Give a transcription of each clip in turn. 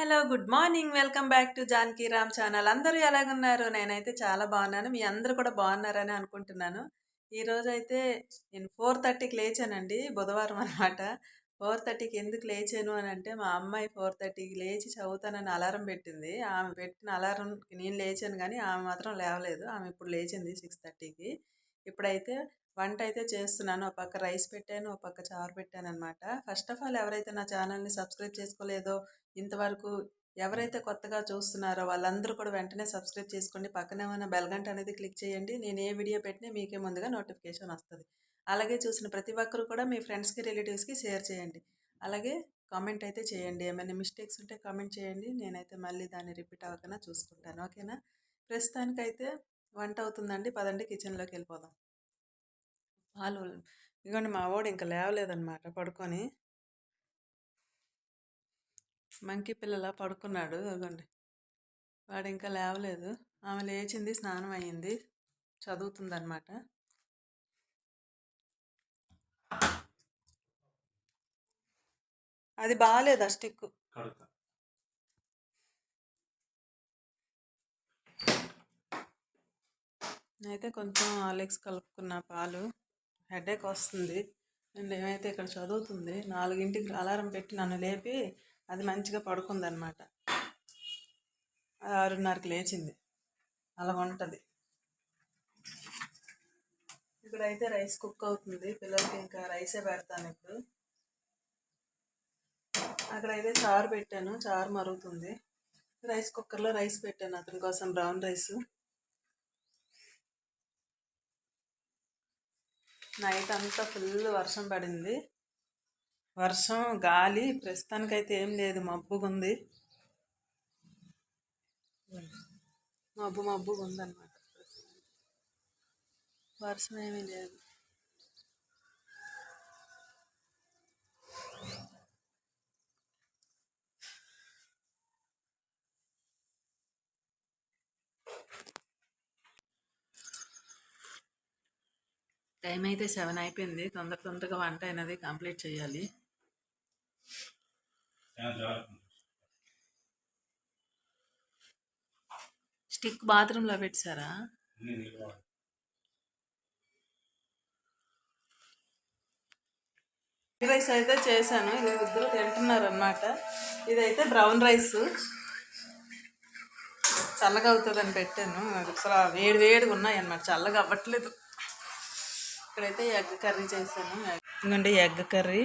Hello good morning. Welcome back to Janaki Ram channel. అందరూ ఎలాగున్నారు? నేనైతే చాలా బాగున్నాను. మీ అందరూ కూడా బాగున్నారని అనుకుంటున్నాను. ఈరోజైతే అయితే నేను ఫోర్ థర్టీకి లేచానండి. బుధవారం అనమాట ఫోర్ థర్టీకి ఎందుకు లేచాను అని అంటే మా అమ్మాయి ఫోర్ థర్టీకి లేచి చదువుతానని అలారం పెట్టింది. ఆమె పెట్టిన అలారంకి నేను లేచాను కానీ ఆమె మాత్రం లేవలేదు. ఆమె ఇప్పుడు లేచింది సిక్స్ థర్టీకి. ఇప్పుడైతే వంట అయితే చేస్తున్నాను. ఒక పక్క రైస్ పెట్టాను ఒక పక్క చారు పెట్టాను అనమాట ఫస్ట్ ఆఫ్ ఆల్ ఎవరైతే నా ఛానల్ని సబ్స్క్రైబ్ చేసుకోలేదో ఇంతవరకు ఎవరైతే కొత్తగా చూస్తున్నారో వాళ్ళందరూ కూడా వెంటనే సబ్స్క్రైబ్ చేసుకోండి. పక్కనే ఉన్న బెల్ గంట అనేది క్లిక్ చేయండి. నేను ఏ వీడియో పెట్టినా మీకే ముందుగా నోటిఫికేషన్ వస్తుంది. అలాగే చూసిన ప్రతి ఒక్కరు కూడా మీ ఫ్రెండ్స్కి రిలేటివ్స్కి షేర్ చేయండి. అలాగే కామెంట్ అయితే చేయండి. ఏమైనా మిస్టేక్స్ ఉంటే కామెంట్ చేయండి. నేనైతే మళ్ళీ దాన్ని రిపీట్ అవ్వకుండా చూసుకుంటాను. ఓకేనా? ప్రస్తుతానికైతే వంట అవుతుందండి. పదండి కిచెన్లోకి వెళ్ళిపోదాం పాలు ఇదిగోండి మా వాడు ఇంకా లేవలేదన్నమాట పడుకొని. మంకీ పిల్లల పడుకున్నాడు. ఇదిగోండి వాడు ఇంకా లేవలేదు. ఆమె లేచింది స్నానం అయ్యింది చదువుతుందన్నమాట. అది బాగాలేదు ఆ స్టిక్ అయితే కొంచెం ఆలెక్స్ కలుపుకున్న పాలు. హెడేక్ వస్తుంది. అండ్ ఏమైతే ఇక్కడ చదువుతుంది నాలుగింటికి అలారం పెట్టి నన్ను లేపి అది మంచిగా పడుకుందనమాట. ఆరున్నరకు లేచింది. అలా ఉంటుంది ఇప్పుడైతే రైస్ కుక్ అవుతుంది. పిల్లలకి ఇంకా రైసే పెడతాను ఇప్పుడు. అక్కడైతే చారు పెట్టాను. చారు మరుగుతుంది. రైస్ కుక్కర్లో రైస్ పెట్టాను అతని కోసం బ్రౌన్ రైస్. నైట్ అంతా ఫుల్ వర్షం పడింది. వర్షం గాలి ప్రస్తుతానికైతే ఏం లేదు. మబ్బుగుంది. మబ్బు మబ్బుగా ఉందన్నమాట వర్షం ఏమీ లేదు. టైం అయితే సెవెన్ అయిపోయింది. తొందర తొందరగా వంట అయినది కంప్లీట్ చేయాలి. స్టిక్ బాత్రూంలో పెట్టారా? రైస్ అయితే చేశాను ఇది ఇద్దరు తింటున్నారు అనమాట ఇదైతే బ్రౌన్ రైస్ చల్లగా అవుతుందని పెట్టాను. అసలు వేడి వేడిగా ఉన్నాయి అన్నమాట చల్లగా అవ్వట్లేదు. ఇక్కడైతే ఎగ్ కర్రీ చేశాను. ఎందుకంటే ఎగ్ కర్రీ.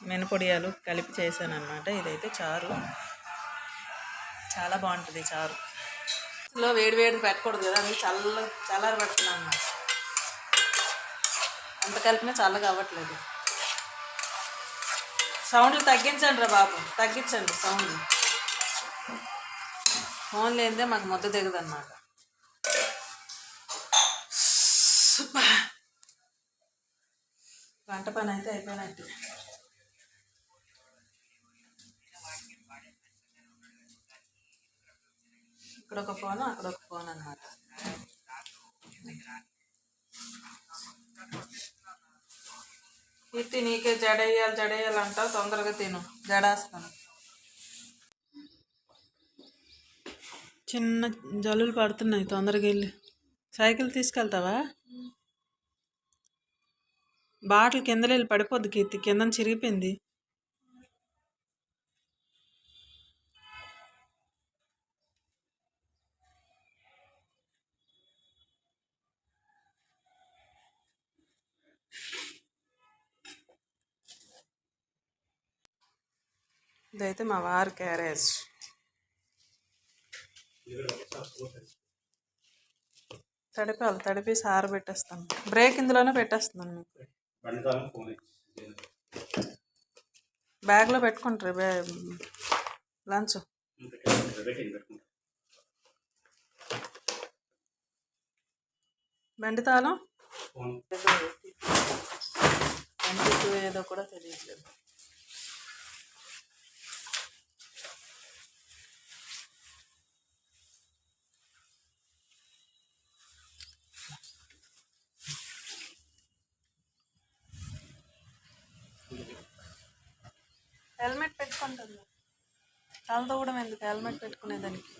మినపొడియాలు కలిపి చేశాను అనమాట ఇదైతే చారు. చాలా బాగుంటుంది చారు. ఇందులో వేడి వేడి పెట్టకూడదు కదా అది చల్ల చల్లారి పెడుతున్నాను అన్నమాట. అంత కలిపినా చల్లగా అవ్వట్లేదు. సౌండ్లు తగ్గించండి రా బాబు తగ్గించండి సౌండ్లు ఫోన్ లేనిదే మాకు ముద్ద దిగదు అనమాట వంట పని అయితే అయిపోయినట్టు. ఇక్కడ ఒక ఫోన్ అక్కడ ఒక ఫోన్ అనమాట ఇట్టి నీకే జడేయాలి జడేయాలంట తొందరగా తిను. జడేస్తాను. చిన్న జల్లులు పడుతున్నాయి తొందరగా వెళ్ళి. సైకిల్ తీసుకెళ్తావా? బాటిల్ కిందలో వెళ్ళి పడిపోద్ది కీర్తి కింద చిరిగిపోయింది. ఇదైతే మా వారి క్యారేజ్. తడిపాలి తడిపి సారు పెట్టేస్తాను. బ్రేక్ ఇందులోనే పెట్టేస్తున్నాను మీకు. బ్యాగ్లో పెట్టుకుంటారు బ్యా లంచ్. బండి తాళం? ఏదో కూడా తెలియట్లేదు. హెల్మెట్ పెట్టుకుంటుంది తల ఎందుకు? హెల్మెట్ పెట్టుకునేదానికి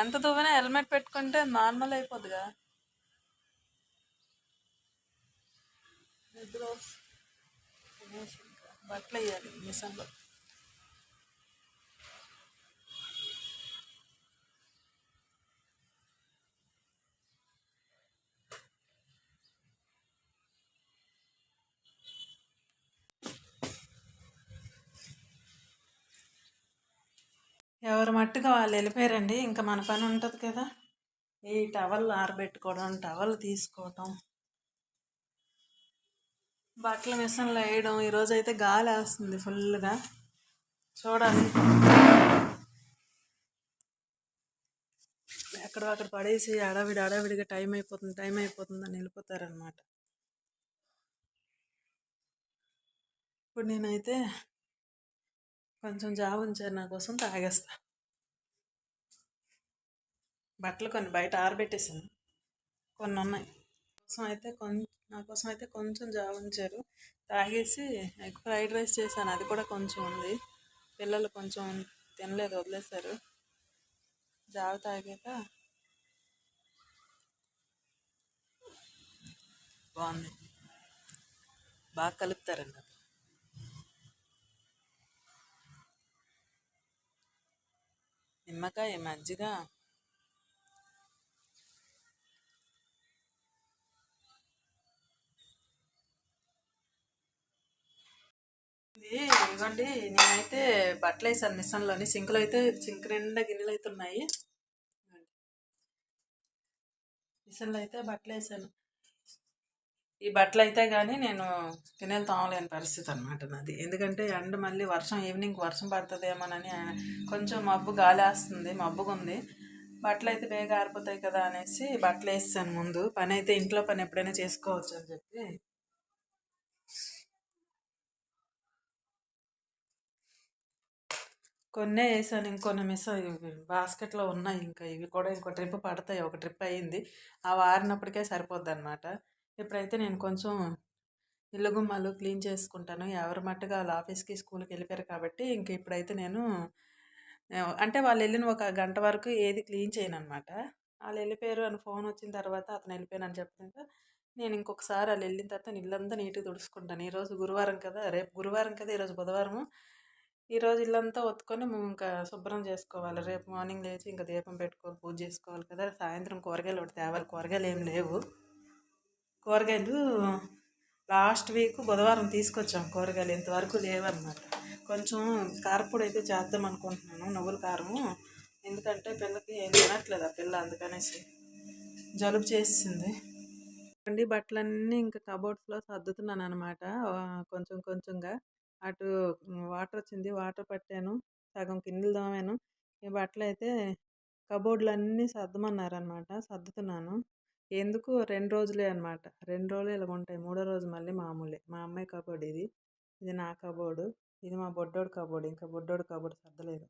ఎంత దువ్వైనా హెల్మెట్ పెట్టుకుంటే నార్మల్ అయిపోద్దిగా. నిద్ర బట్టలు వేయాలి మిషన్లో. ఎవరు మట్టుగా వాళ్ళు వెళ్ళిపోయారండి. ఇంకా మన పని ఉంటుంది కదా. ఈ టవల్ ఆరబెట్టుకోవడం టవల్ తీసుకోవటం. బట్టల మిషన్లో వేయడం ఈరోజు అయితే గాలి వేస్తుంది ఫుల్గా చూడాలి. ఎక్కడో అక్కడ పడేసి అడావిడి అడావిడిగా టైం అయిపోతుంది టైం అయిపోతుంది అని వెళ్ళిపోతారనమాట ఇప్పుడు నేనైతే కొంచెం జాబ్ ఉంచారు నా కోసం తాగేస్తా. బట్టలు కొన్ని బయట ఆరబెట్టేసాను కొన్ని ఉన్నాయి. కోసం అయితే కొంచెం నా కోసం అయితే కొంచెం జాబ్ ఉంచారు. తాగేసి ఎగ్ ఫ్రైడ్ రైస్ చేశాను. అది కూడా కొంచెం ఉంది. పిల్లలు కొంచెం తినలేదు వదిలేశారు. జావ తాగాక బాగుంది. బాగా కలుపుతారండి నిమ్మకాయ మజ్జిగ. ఇది ఇవ్వండి నేనైతే బట్టలు వేసాను మిషన్లోని. సింకులో అయితే సింక్ నిండా గిన్నెలు అయితే ఉన్నాయి. మిషన్లో అయితే బట్టలు వేసాను. ఈ బట్టలు అయితే కానీ నేను తినేది తోమలేని పరిస్థితి అనమాట నాది. ఎందుకంటే ఎండ మళ్ళీ వర్షం ఈవినింగ్ వర్షం పడుతుందేమోనని కొంచెం మబ్బు గాలి వేస్తుంది మబ్బుగా ఉంది బట్టలు అయితే బేగా ఆరిపోతాయి కదా అనేసి బట్టలు వేస్తాను ముందు. పని అయితే ఇంట్లో పని ఎప్పుడైనా చేసుకోవచ్చు అని చెప్పి. కొన్నే వేసాను ఇంకొన్ని మిస్ బాస్కెట్లో ఉన్నాయి ఇంకా. ఇవి కూడా ఇంకో ట్రిప్ పడతాయి ఒక ట్రిప్ అయ్యింది. ఆ వారినప్పటికే సరిపోద్ది అనమాట ఇప్పుడైతే నేను కొంచెం ఇల్లు గుమ్మాలు క్లీన్ చేసుకుంటాను ఎవరి మట్టుగా వాళ్ళ ఆఫీస్కి స్కూల్కి వెళ్ళిపోయారు కాబట్టి ఇంక ఇప్పుడైతే నేను అంటే వాళ్ళు వెళ్ళిన ఒక గంట వరకు ఏది క్లీన్ చేయను అనమాట వాళ్ళు వెళ్ళిపోయారు అని ఫోన్ వచ్చిన తర్వాత అతను వెళ్ళిపోయాను అని చెప్పినాక నేను ఇంకొకసారి వాళ్ళు వెళ్ళిన తర్వాత ఇల్లంతా నీట్గా తుడుచుకుంటాను. ఈరోజు గురువారం కదా రేపు గురువారం కదా ఈరోజు బుధవారము ఈరోజు ఇల్లంతా ఒత్తుకొని మేము ఇంకా శుభ్రం చేసుకోవాలి. రేపు మార్నింగ్ లేచి ఇంకా దీపం పెట్టుకోవాలి పూజ చేసుకోవాలి కదా సాయంత్రం కూరగాయలు ఒకటి తేవాలి. కూరగాయలు ఏం లేవు. కూరగాయలు లాస్ట్ వీక్ బుధవారం తీసుకొచ్చాం కూరగాయలు. ఇంతవరకు లేవన్నమాట. కొంచెం కారపొడి అయితే చేద్దాం అనుకుంటున్నాను నువ్వుల కారము. ఎందుకంటే పిల్లకి ఏం తినట్లేదు ఆ పిల్ల అందుకనేసి. జలుబు చేసింది. అండి బట్టలన్నీ ఇంకా కబోర్డ్స్లో సర్దుతున్నాను అనమాట కొంచెం కొంచెంగా. అటు వాటర్ వచ్చింది వాటర్ పట్టాను సగం కిందలు దోమాను ఈ బట్టలు అయితే కబోర్డ్లు అన్నీ సర్దమన్నారనమాట సర్దుతున్నాను. ఎందుకు రెండు రోజులే అనమాట రెండు రోజులు ఇలా ఉంటాయి. మూడో రోజు మళ్ళీ మామూలే. మా అమ్మాయి కబోర్డ్ ఇది. ఇది నా కబోర్డు. ఇది మా బొడ్డోడు కబోర్డు. ఇంకా బొడ్డోడు కబోర్డు సర్దలేదు.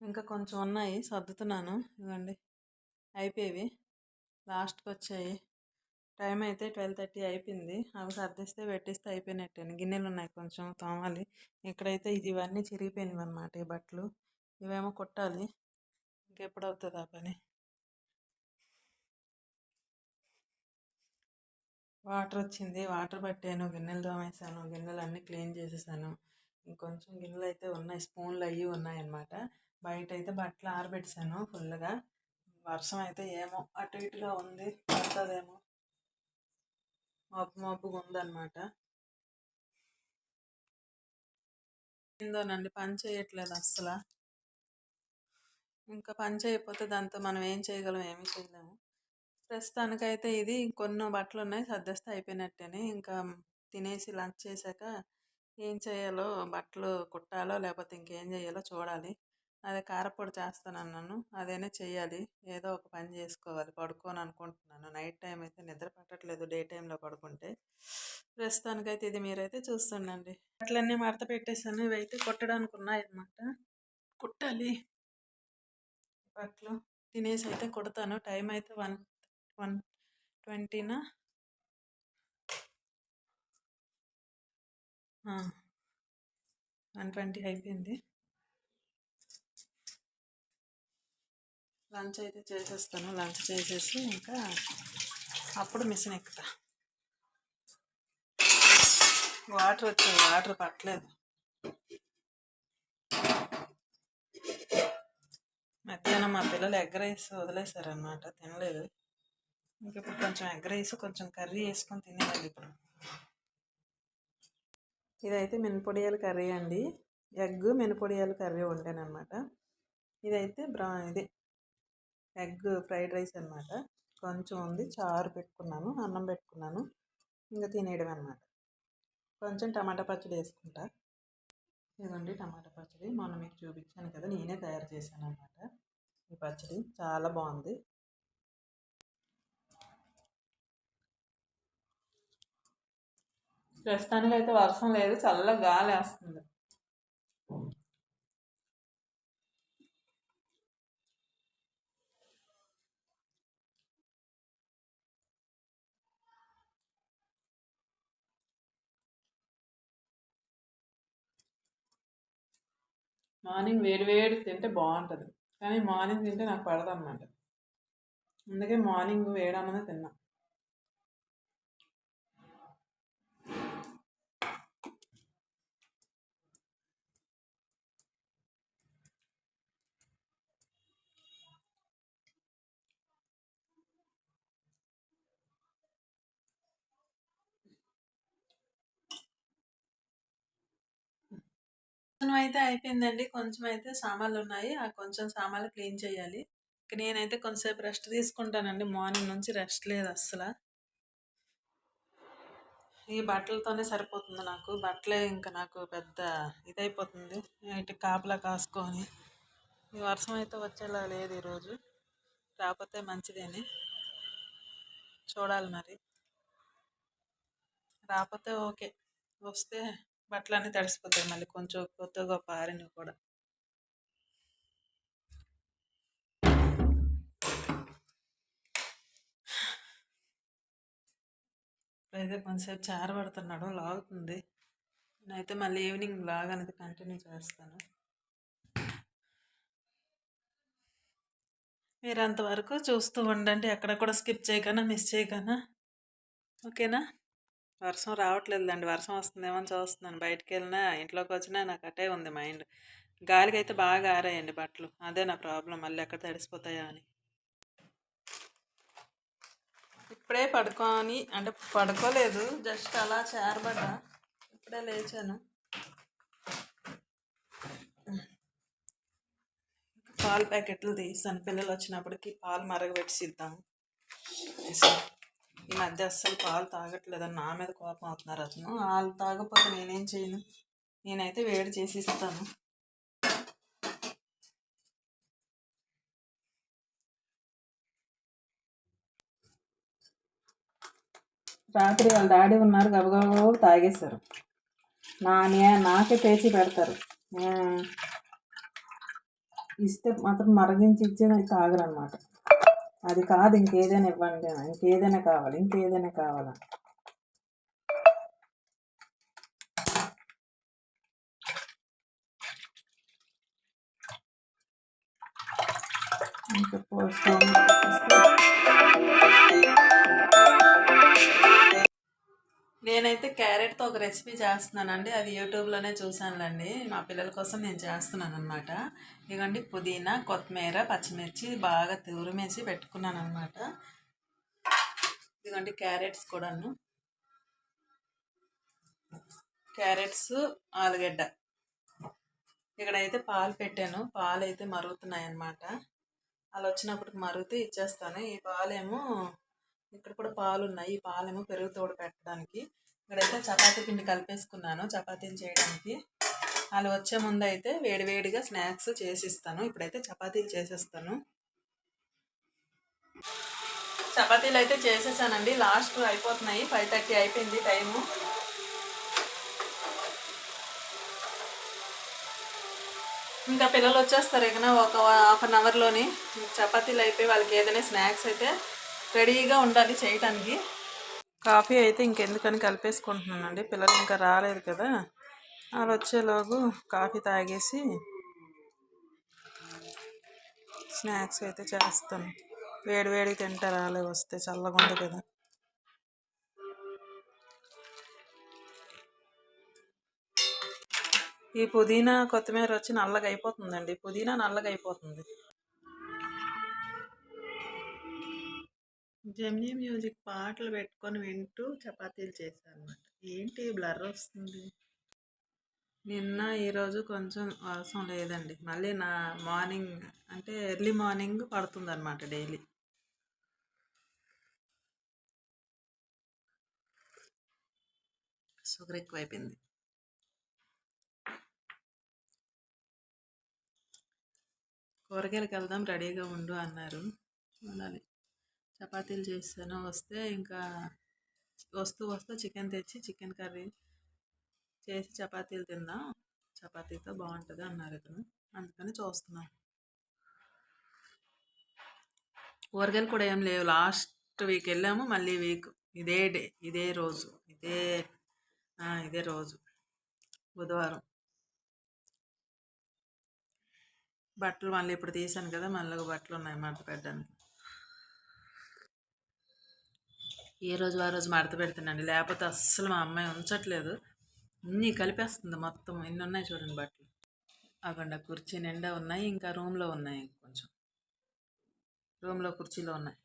ఇంకా కొంచెం ఉన్నాయి. సర్దుతున్నాను. ఇవ్వండి. అయిపోయేవి. లాస్ట్కి వచ్చాయి టైం అయితే ట్వెల్వ్ థర్టీ అయిపోయింది. అవి సర్దిస్తే పెట్టిస్తే అయిపోయినట్టేను. గిన్నెలు ఉన్నాయి కొంచెం తోమాలి. ఇక్కడైతే ఇది ఇవన్నీ చిరిగిపోయినవి అనమాట ఈ బట్టలు ఇవేమో కుట్టాలి. ఇంకెప్పుడు అవుతుంది ఆ పని? వాటర్ వచ్చింది. వాటర్ పట్టాను గిన్నెలు తోమేసాను గిన్నెలు అన్నీ క్లీన్ చేసేసాను. ఇంకొంచెం గిన్నెలు అయితే ఉన్నాయి స్పూన్లు అవి ఉన్నాయన్నమాట. బయట అయితే బట్టలు ఆరబెట్టాను ఫుల్గా వర్షం అయితే ఏమో అటు ఇటుగా ఉంది పడుతుందేమో. మబ్బు మబ్బుగా ఉందన్నమాట ఏందోనండి పని చేయట్లేదు అస్సలు. ఇంకా పని చేయకపోతే దాంతో మనం ఏం చేయగలం ఏమీ చేయలేము. ప్రస్తుతానికైతే ఇది కొన్ని బట్టలు ఉన్నాయి సర్దేస్తే అయిపోయినట్టేనే. ఇంకా తినేసి లంచ్ చేశాక ఏం చేయాలో బట్టలు కుట్టాలో లేకపోతే ఇంకేం చేయాలో చూడాలి. అదే కారపొడి చేస్తానన్నాను. అదేనే చెయ్యాలి. ఏదో ఒక పని చేసుకోవాలి. పడుకోని అనుకుంటున్నాను. నైట్ టైం అయితే నిద్ర పట్టట్లేదు. డే టైంలో పడుకుంటే. ప్రస్తుతానికైతే ఇది మీరైతే చూస్తుండండి. అట్లన్నీ మడత పెట్టేసాను ఇవైతే కుట్టడానికి ఉన్నాయన్నమాట. కుట్టాలి. బట్టలు తినేసి అయితే కుడతాను. టైం అయితే వన్ వన్ ట్వంటీనా? వన్ ట్వంటీ అయిపోయింది. లంచ్ అయితే చేసేస్తాను. లంచ్ చేసేసి ఇంకా అప్పుడు మిషన్ ఎక్కుతా. వాటర్ వచ్చాయి. వాటర్ పట్టలేదు. మధ్యాహ్నం మా పిల్లలు ఎగ్ రైస్ వదిలేశారనమాట తినలేదు. ఇంక ఇప్పుడు కొంచెం ఎగ్ రైస్ కొంచెం కర్రీ వేసుకొని తినేవాళ్ళు ఇప్పుడు. ఇదైతే మినపొడియాల కర్రీ అండి. ఎగ్ మినపొడియాల కర్రీ వండానమాట ఇదైతే బ్రౌన్ ఇది ఎగ్ ఫ్రైడ్ రైస్ అనమాట కొంచెం ఉంది చారు పెట్టుకున్నాను అన్నం పెట్టుకున్నాను ఇంకా తినేయడం అనమాట కొంచెం టమాటా పచ్చడి వేసుకుంటా. ఇదిగోండి టమాటా పచ్చడి. మొన్న మీకు చూపించాను కదా నేనే తయారు చేశాను అనమాట ఈ పచ్చడి. చాలా బాగుంది. ప్రస్తుతానికి అయితే వర్షం లేదు చల్ల గాలి వేస్తుంది. మార్నింగ్ వేడి వేడి తింటే బాగుంటుంది. కానీ మార్నింగ్ తింటే నాకు పడదు అన్నమాట అందుకే మార్నింగ్ వేడన్నదే తిన్నా. కొంచెం అయితే అయిపోయిందండి. కొంచెం అయితే సామాన్లు ఉన్నాయి ఆ కొంచెం సామాన్లు క్లీన్ చేయాలి. ఇక నేనైతే కొంచెంసేపు రెస్ట్ తీసుకుంటానండి. మార్నింగ్ నుంచి రెస్ట్ లేదు అస్సలు. ఈ బట్టలతోనే సరిపోతుంది నాకు. బట్టలే ఇంకా నాకు పెద్ద ఇదైపోతుంది. ఇటు కాపలా కాసుకొని. ఈ వర్షం అయితే వచ్చేలా లేదు ఈరోజు. రాకపోతే మంచిదేని. చూడాలి మరి. రాకపోతే ఓకే. వస్తే బట్టలన్నీ తడిసిపోతాయి మళ్ళీ కొంచెం కొత్త గొప్ప ఆరినవి కూడా. అయితే కొంతసేపు చారబడుతున్నాడు లాగుతుంది. నేనైతే మళ్ళీ ఈవినింగ్ లాగ్ అనేది కంటిన్యూ చేస్తాను. మీరు అంతవరకు చూస్తూ ఉండండి ఎక్కడ కూడా స్కిప్ చేయకనా మిస్ చేయకనా? ఓకేనా? వర్షం రావట్లేదులేండి. వర్షం వస్తుందేమో అని చూస్తున్నాను. బయటికి వెళ్ళినా ఇంట్లోకి వచ్చినా నాకు అటే ఉంది మైండ్. గాలికి అయితే బాగా ఆరాయండి బట్టలు. అదే నా ప్రాబ్లం. మళ్ళీ ఎక్కడ తడిసిపోతాయా అని. ఇప్పుడే పడుకొని అంటే పడుకోలేదు. జస్ట్ అలా చేరబడ్డా. ఇప్పుడే లేచాను. పాలు ప్యాకెట్లు తీసాను. పిల్లలు వచ్చినప్పటికి పాలు మరగబెట్టిసిద్దాము ఈ మధ్య అస్సలు పాలు తాగట్లేదని నా మీద కోపం అవుతున్నారు అతను. వాళ్ళు తాగకపోతే నేనేం చేయను? నేనైతే వేడి చేసి ఇస్తాను రాత్రి వాళ్ళ డాడీ ఉన్నారు గబగబా తాగేశారు. నా నాకే పేచి పెడతారు. ఇస్తే మాత్రం మరగించి ఇచ్చేది తాగరు అనమాట అది కాదు ఇంకేదైనా ఇవ్వండి ఇంకేదైనా కావాలి ఇంకేదైనా కావాలా? రెసిపీ చేస్తున్నానండి. అది యూట్యూబ్లోనే చూసానులేండి మా పిల్లల కోసం నేను చేస్తున్నాను అనమాట ఇదిగోండి పుదీనా కొత్తిమీర పచ్చిమిర్చి బాగా తురిమేసి పెట్టుకున్నాను అనమాట ఇదిగోండి క్యారెట్స్ కూడాను. క్యారెట్స్ ఆలుగడ్డ. ఇక్కడైతే పాలు పెట్టాను. పాలు అయితే మరుగుతున్నాయి అన్నమాట అలా వచ్చినప్పటికి మరుగుతే ఇచ్చేస్తాను. ఈ పాలేమో ఇక్కడ కూడా పాలు ఉన్నాయి ఈ పాలేమో పెరుగు తోడు పెట్టడానికి ఇక్కడైతే చపాతీ పిండి కలిపేసుకున్నాను చపాతీలు చేయడానికి. వాళ్ళు వచ్చే ముందు అయితే వేడివేడిగా స్నాక్స్ చేసిస్తాను. ఇప్పుడైతే చపాతీలు చేసేస్తాను. చపాతీలు అయితే చేసేసానండి. లాస్ట్ అయిపోతున్నాయి. ఫైవ్ థర్టీ అయిపోయింది టైము. ఇంకా పిల్లలు వచ్చేస్తారు ఇక ఒక హాఫ్ అన్ అవర్లోని. చపాతీలు అయిపోయి వాళ్ళకి ఏదైనా స్నాక్స్ అయితే రెడీగా ఉండాలి చేయటానికి. కాఫీ అయితే ఇంకెందుకని కలిపేసుకుంటున్నానండి. పిల్లలు ఇంకా రాలేదు కదా. వాళ్ళు వచ్చేలోగు కాఫీ తాగేసి స్నాక్స్ అయితే చేస్తాను. వేడి వేడి తింటారు వాళ్ళే వస్తే చల్లగా ఉంది కదా. ఈ పుదీనా కొత్తిమీర వచ్చి నల్లగా అయిపోతుందండి. పుదీనా నల్లగా అయిపోతుంది. జెమ్నీ మ్యూజిక్ పాటలు పెట్టుకొని వింటూ చపాతీలు చేశాను అనమాట ఏంటి బ్లర్ వస్తుంది? నిన్న ఈరోజు కొంచెం వర్షం లేదండి. మళ్ళీ నా మార్నింగ్ అంటే ఎర్లీ మార్నింగ్ పడుతుంది అనమాట డైలీ. షుగర్ ఎక్కువైపోయింది. కూరగాయలకు వెళ్దాం రెడీగా ఉండు అన్నారు. ఉండాలి. చపాతీలు చేస్తాను వస్తే ఇంకా వస్తూ వస్తూ చికెన్ తెచ్చి చికెన్ కర్రీ చేసి చపాతీలు తిందాం. చపాతీతో బాగుంటుంది అన్నారు ఇతను. అందుకని చూస్తున్నాం. ఊరగాయలు కూడా ఏం లేవు. లాస్ట్ వీక్ వెళ్ళాము. మళ్ళీ వీక్ ఇదే డే ఇదే రోజు ఇదే ఇదే రోజు బుధవారం. బట్టలు మళ్ళీ ఇప్పుడు తీసాను కదా. మళ్ళీ బట్టలు ఉన్నాయి మాట పెట్టడానికి. ఏ రోజు ఆ రోజు మడత పెడుతున్నాండి. లేకపోతే అస్సలు మా అమ్మాయి ఉంచట్లేదు. అన్నీ కలిపేస్తుంది మొత్తం. ఎన్ని ఉన్నాయి చూడండి బట్టలు. అక్కడ కుర్చీ నిండా ఉన్నాయి. ఇంకా రూమ్లో ఉన్నాయి కొంచెం రూమ్లో కుర్చీలో ఉన్నాయి.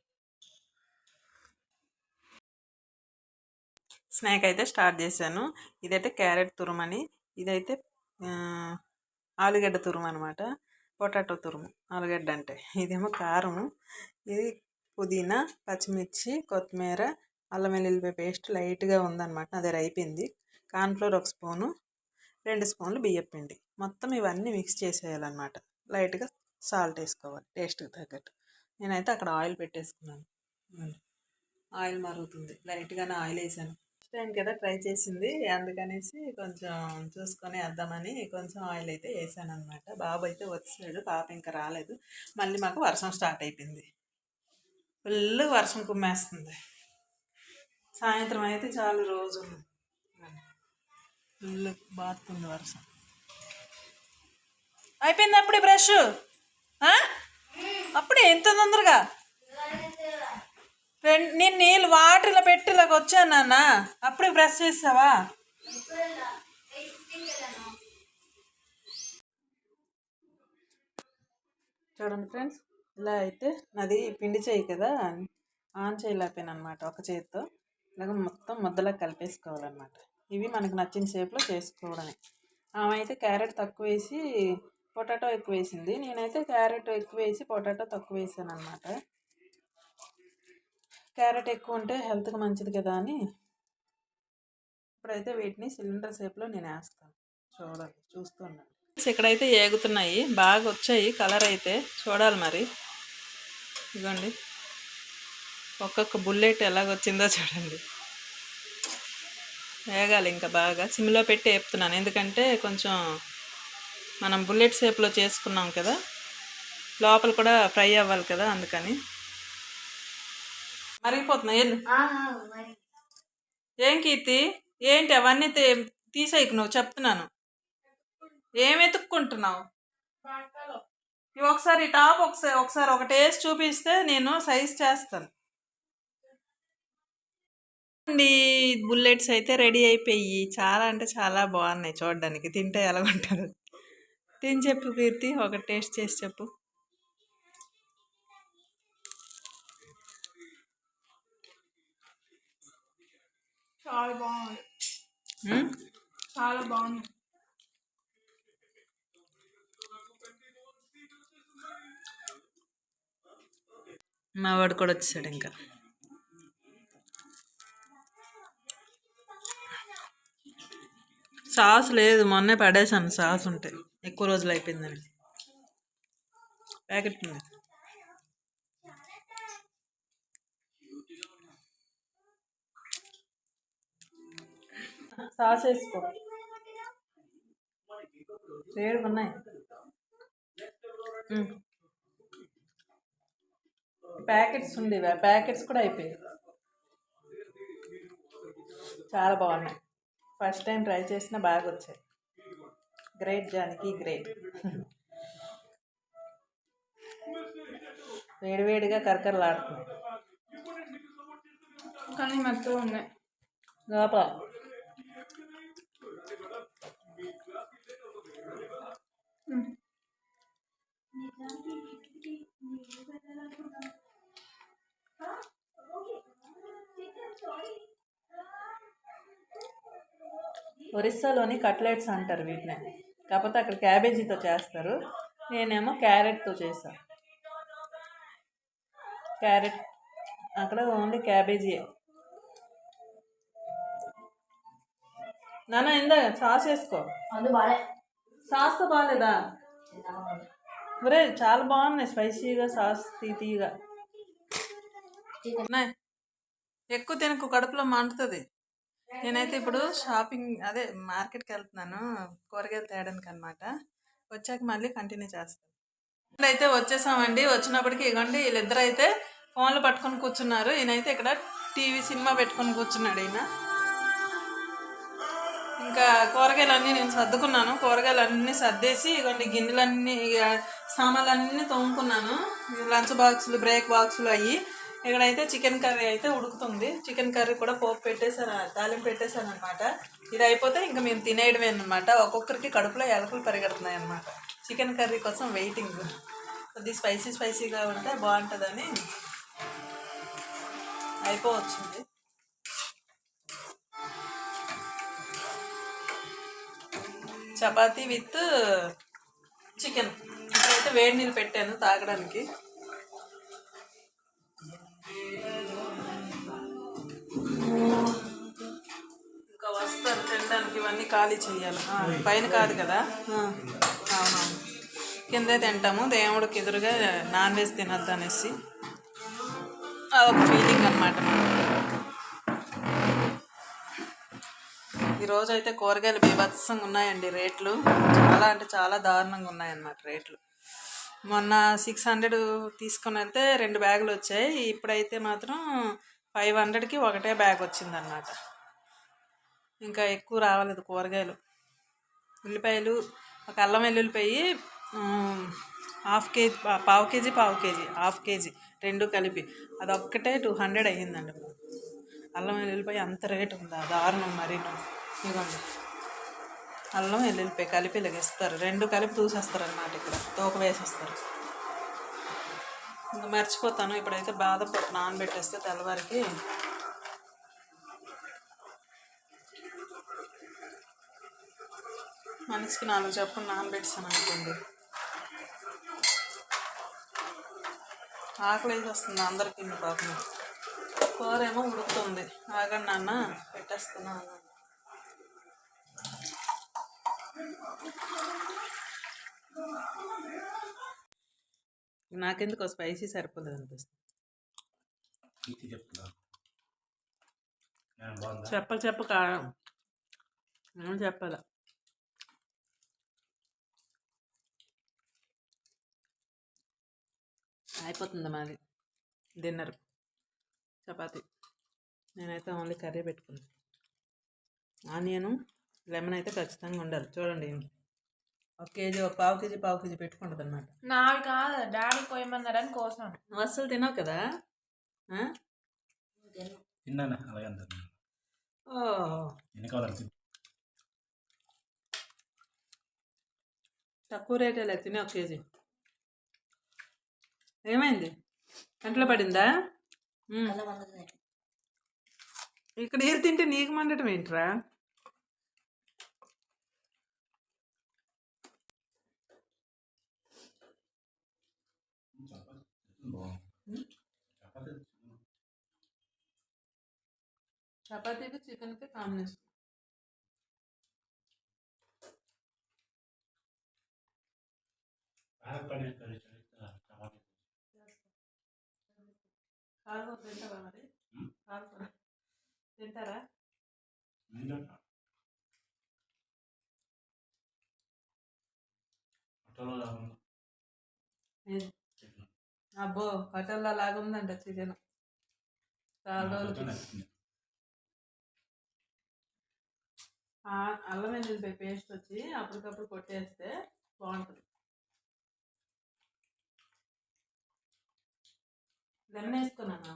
స్నాక్ అయితే స్టార్ట్ చేశాను. ఇదైతే క్యారెట్ తురుమని. ఇదైతే ఆలుగడ్డ తురుము అనమాట పొటాటో తురుము. ఆలుగడ్డ అంటే. ఇదేమో కారం ఇది పుదీనా పచ్చిమిర్చి కొత్తిమీర అల్లం వెల్లుల్లిపాయ పేస్ట్ లైట్గా ఉందన్నమాట. అదే అయిపోయింది. కార్న్ఫ్లోర్ ఒక స్పూను రెండు స్పూన్లు బియ్యం పిండి. మొత్తం ఇవన్నీ మిక్స్ చేసేయాలన్నమాట. లైట్గా సాల్ట్ వేసుకోవాలి టేస్ట్కి తగ్గట్టు. నేనైతే అక్కడ ఆయిల్ పెట్టేసుకున్నాను. ఆయిల్ మరుగుతుంది. లైట్గానే ఆయిల్ వేసాను. ఫస్ట్ టైం కదా ట్రై చేసింది. అందుకనేసి కొంచెం చూసుకొని వేద్దామని కొంచెం ఆయిల్ అయితే వేసాను అనమాట బాబు అయితే వచ్చాడు. పాప ఇంకా రాలేదు. మళ్ళీ మాకు వర్షం స్టార్ట్ అయిపోయింది. ఫుల్ వర్షం కుమ్మేస్తుంది. సాయంత్రం అయితే చాలు రోజు. ఫుల్ బాతుంది వర్షం అయిపోయింది అప్పుడే బ్రష్? అప్పుడే ఎంత తొందరగా? నేను నీళ్ళు వాటర్ ఇలా పెట్టి ఇలాగ వచ్చాను నాన్న. అప్పుడే బ్రష్ చేసావా? చూడండి ఫ్రెండ్స్ ఇలా అయితే నాది పిండి చేయి కదా. ఆన్ చేయలేకపోయాను అనమాట ఒక చేతితో. ఇలాగ మొత్తం ముద్దలా కలిపేసుకోవాలన్నమాట. ఇవి మనకు నచ్చిన షేప్లో చేసుకోవడమే. ఆమె అయితే క్యారెట్ తక్కువ వేసి పొటాటో ఎక్కువ వేసింది. నేనైతే క్యారెట్ ఎక్కువ వేసి పొటాటో తక్కువ వేసాను అనమాట క్యారెట్ ఎక్కువ ఉంటే హెల్త్కి మంచిది కదా అని ఇప్పుడైతే వీటిని సిలిండర్ షేప్లో నేను వేస్తాను. చూడాలి చూస్తున్నాను ఇక్కడైతే ఏగుతున్నాయి. బాగా వచ్చాయి. కలర్ అయితే చూడాలి మరి. ఇదిగోండి ఒక్కొక్క బుల్లెట్ ఎలాగొచ్చిందో చూడండి. వేగాలి ఇంకా బాగా. సిమ్లో పెట్టి వేపుతున్నాను. ఎందుకంటే కొంచెం మనం బుల్లెట్ షేప్లో చేసుకున్నాం కదా లోపల కూడా ఫ్రై అవ్వాలి కదా అందుకని. మరిగిపోతున్నాయి? ఏం? కీర్తి? ఏంటి అవన్నీ తీసేయకు నువ్వు చెప్తున్నాను. ఏం ఎత్తుక్కుంటున్నావు ఒకసారి టాప్ ఒకసారి ఒకసారి ఒక టేస్ట్ చూపిస్తే నేను సైజ్ చేస్తాను. అండి బుల్లెట్స్ అయితే రెడీ అయిపోయి చాలా అంటే చాలా బాగున్నాయి చూడడానికి. తింటే ఎలా ఉంటుంది? తిని చెప్పు కీర్తి ఒక టేస్ట్ చేసి చెప్పు. చాలా బాగుంది. చాలా బాగుంది. మా వాడు కూడా వచ్చాడు ఇంకా. సాస్ లేదు మొన్నే పడేసాను సాస్ ఉంటే. ఎక్కువ రోజులు అయిపోయిందని. ప్యాకెట్ ఉంది. సాస్ వేసుకో. వేడు ఉన్నాయి. ప్యాకెట్స్ ఉండేవి? ఆ ప్యాకెట్స్ కూడా అయిపోయాయి. చాలా బాగున్నాయి. ఫస్ట్ టైం ట్రై చేసిన బాగా వచ్చాయి గ్రేట్ జానికి గ్రేట్ వేడివేడిగా కరకరలాడుతుంది. కానీ మెత్తగా ఉన్నాయి. లోపల. మ్మ్. ఒరిస్సాలోని కట్లెట్స్ అంటారు వీటిని. కాకపోతే అక్కడ క్యాబేజీతో చేస్తారు. నేనేమో క్యారెట్తో చేశాను క్యారెట్ అక్కడ ఓన్లీ క్యాబేజీ నాన్న ఇందా సాస్ వేసుకో. సాస్తో బాగాలేదా ఒరే చాలా బాగున్నాయి స్పైసీగా సాస్ తీతీగా ఉన్నాయి. ఎక్కువ తినకు కడుపులో మండుతుంది. నేనైతే ఇప్పుడు షాపింగ్ అదే మార్కెట్కి వెళ్తున్నాను కూరగాయలు తేయడానికి అనమాట వచ్చాక మళ్ళీ కంటిన్యూ చేస్తాను. అయితే వచ్చేసామండి. వచ్చినప్పటికి ఇగోండి వీళ్ళిద్దరు అయితే ఫోన్లు పట్టుకొని కూర్చున్నారు. ఈయనైతే ఇక్కడ టీవీ సినిమా పెట్టుకొని కూర్చున్నాడు ఈయన. ఇంకా కూరగాయలన్నీ నేను సర్దుకున్నాను. కూరగాయలన్నీ సర్దేసి ఇగోండి గిన్నెలన్నీ సామాన్లన్నీ తోముకున్నాను. లంచ్ బాక్సులు బ్రేక్ బాక్సులు అయ్యి ఇక్కడైతే చికెన్ కర్రీ అయితే ఉడుకుతుంది. చికెన్ కర్రీ కూడా పోపు పెట్టేశాను తాలింపు పెట్టేశాను అనమాట ఇది అయిపోతే ఇంకా మేము తినేయడమే అనమాట ఒక్కొక్కరికి కడుపులో ఎలకలు పరిగెడుతున్నాయి అనమాట చికెన్ కర్రీ కోసం వెయిటింగ్ కొద్ది స్పైసీ స్పైసీగా ఉంటే బాగుంటుందని అయిపోవచ్చింది. Chapati with chicken. ఇక్కడైతే వేడి నీళ్ళు పెట్టాను తాగడానికి. ఇంకా వస్తారు తినడానికి ఇవన్నీ ఖాళీ చేయాలి. పైన కాదు కదా? అవునవును కిందే తింటాము. దేవుడికి ఎదురుగా నాన్ వెజ్ తినద్దు అనేసి. అదొక ఫీలింగ్ అనమాట ఈరోజు అయితే కూరగాయలు బీభత్సంగా ఉన్నాయండి రేట్లు. చాలా అంటే చాలా దారుణంగా ఉన్నాయన్నమాట రేట్లు. మొన్న సిక్స్ హండ్రెడ్ తీసుకొని వెళ్తే రెండు బ్యాగులు వచ్చాయి. ఇప్పుడైతే మాత్రం ఫైవ్ హండ్రెడ్కి ఒకటే బ్యాగ్ వచ్చిందన్నమాట. ఇంకా ఎక్కువ రావలేదు కూరగాయలు. ఉల్లిపాయలు ఒక అల్లం వెల్లుల్లిపాయి హాఫ్ కేజీ పా- పావు కేజీ పావు కేజీ హాఫ్ కేజీ రెండు కలిపి. అదొక్కటే టూ హండ్రెడ్ అయ్యిందండి అల్లం వెల్లుల్లిపాయ అంత రేటు ఉందా? దారుణం మరి ఇదిగోండి. అల్లం వెల్లుల్లిపాయ కలిపి ఇలాగేస్తారు. రెండు కలిపి తూసేస్తారు అన్నమాట ఇక్కడ. తోక వేసేస్తారు. ఇంకా మర్చిపోతాను. ఇప్పుడైతే బాధపడు నానబెట్టేస్తే తెల్లవారికి. మనిషికి నాలుగు చప్పులు నానబెట్టాను అనుకోండి. ఆకలి అయితే వస్తుంది అందరికీ పాపం. కూర ఏమో ఉడుకుతుంది. ఆగండి నాన్న పెట్టేస్తున్నాను నాకెందుకు స్పైసీ సరిపోలేదు అనిపిస్తుంది బాగుందా? చెప్ప చెప్ప కారం చెప్పాల? అయిపోతుంది మాది డిన్నర్ చపాతి. నేనైతే ఓన్లీ కర్రీ పెట్టుకున్నాను ఆనియను లెమన్ అయితే ఖచ్చితంగా ఉండాలి. చూడండి ఒక కేజీ ఒక పావు కేజీ పావు కేజీ పెట్టుకుంటుంది అనమాట నావి కాదు డాడీ కోయమన్నారని కోసం నువ్వు అస్సలు తినవు కదా? ఆ? తిన్నాను అలాగే అంటాను ఓ ఎన్ని తక్కువ రేటే లేదు తినే ఒక కేజీ. ఏమైంది? కంట్లో పడిందా? ఇక్కడ ఏది తింటే నీకు మండటం ఏంట్రా బాగుంది చపాతీ చపాతీకి చికెన్కి కాంబినేషన్. కారం తింటారా మరి. కారం తింటారా? అబ్బో హోటల్లో లాగా ఉందంట చికెన్. చాలా రోజులకి నచ్చింది ఆ అల్లం వెల్లుల్లిపాయ పేస్ట్ వచ్చి అప్పటికప్పుడు కొట్టేస్తే బాగుంటుంది. లెమన్ వేసుకున్నాను?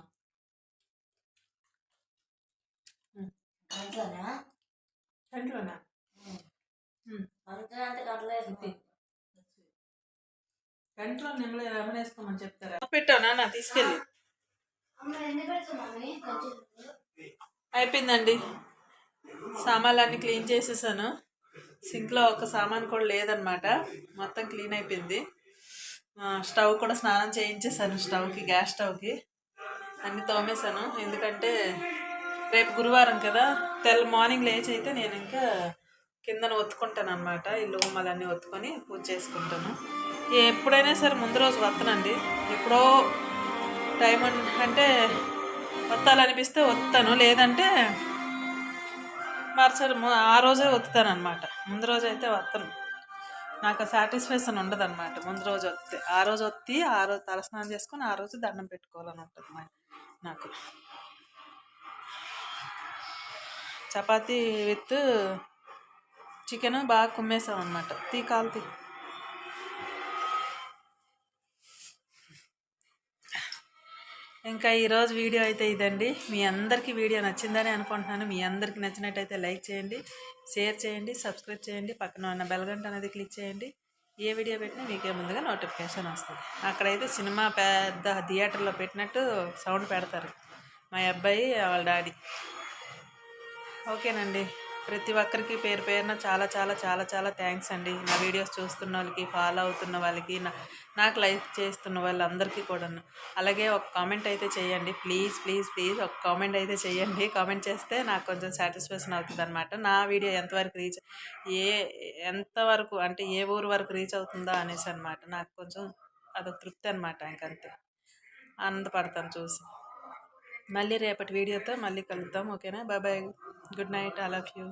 కంట్లోనా కంట్లో నిమ్మలో లెమన్ వేసుకోమని చెప్తారా? పెట్టానా నా తీసుకెళ్ళి. అయిపోయిందండి. సామాన్లన్నీ క్లీన్ చేసేసాను. సింక్లో ఒక సామాన్ కూడా లేదనమాట మొత్తం క్లీన్ అయిపోయింది. స్టవ్ కూడా స్నానం చేయించేసాను స్టవ్కి గ్యాస్ స్టవ్కి అన్నీ తోమేశాను. ఎందుకంటే రేపు గురువారం కదా. తెల్ల మార్నింగ్ లేచి అయితే నేను ఇంకా కిందన ఒత్తుకుంటాను అనమాట ఇల్లు ఉమ్మలన్నీ ఒత్తుకొని పూజ చేసుకుంటాను. ఎప్పుడైనా సరే ముందు రోజు వత్తనండి. ఎప్పుడో టైం అంటే వత్తాలనిపిస్తే వస్తాను లేదంటే మరుసటి ఆ రోజే వత్తుతానమాట ముందు రోజు అయితే వత్తను నాకు సాటిస్ఫాక్షన్ ఉండదు అనమాట ముందు రోజు వస్తే ఆ రోజు వత్తి ఆ రోజు తలస్నానం చేసుకొని ఆ రోజు దండం పెట్టుకోవాలని ఉంటుంది మా నాకు. చపాతీ విత్ చికెన్ బాగా కుమ్మేసాం అనమాట తీ కాలు తీ ఇంకా ఈరోజు వీడియో అయితే ఇదండి. మీ అందరికీ వీడియో నచ్చిందని అనుకుంటున్నాను. మీ అందరికీ నచ్చినట్టయితే లైక్ చేయండి షేర్ చేయండి సబ్స్క్రైబ్ చేయండి పక్కన ఉన్న బెల్గంట అనేది క్లిక్ చేయండి. ఏ వీడియో పెట్టినా మీకే ముందుగా నోటిఫికేషన్ వస్తుంది. అక్కడైతే సినిమా పెద్ద థియేటర్లో పెట్టినట్టు సౌండ్ పెడతారు. మా అబ్బాయి వాళ్ళ డాడీ. ఓకేనండి. ప్రతి ఒక్కరికి పేరు పేరున చాలా చాలా చాలా చాలా థ్యాంక్స్ అండి. నా వీడియోస్ చూస్తున్న వాళ్ళకి ఫాలో అవుతున్న వాళ్ళకి నా నాకు లైక్ చేస్తున్న వాళ్ళందరికీ కూడా అలాగే ఒక కామెంట్ అయితే చేయండి. ప్లీజ్ ప్లీజ్ ప్లీజ్ ఒక కామెంట్ అయితే చేయండి. కామెంట్ చేస్తే నాకు కొంచెం సాటిస్ఫాక్షన్ అవుతుంది అనమాట నా వీడియో ఎంతవరకు రీచ్ ఏ ఎంతవరకు అంటే ఏ ఊరు వరకు రీచ్ అవుతుందా అనేసి అనమాట నాకు కొంచెం అదొక తృప్తి అనమాట ఇంకంతే. ఆనందపడతాను చూసి. మళ్ళీ రేపటి వీడియోతో మళ్ళీ కలుద్దాం ఓకేనా? బాబాయ్ good night. I love you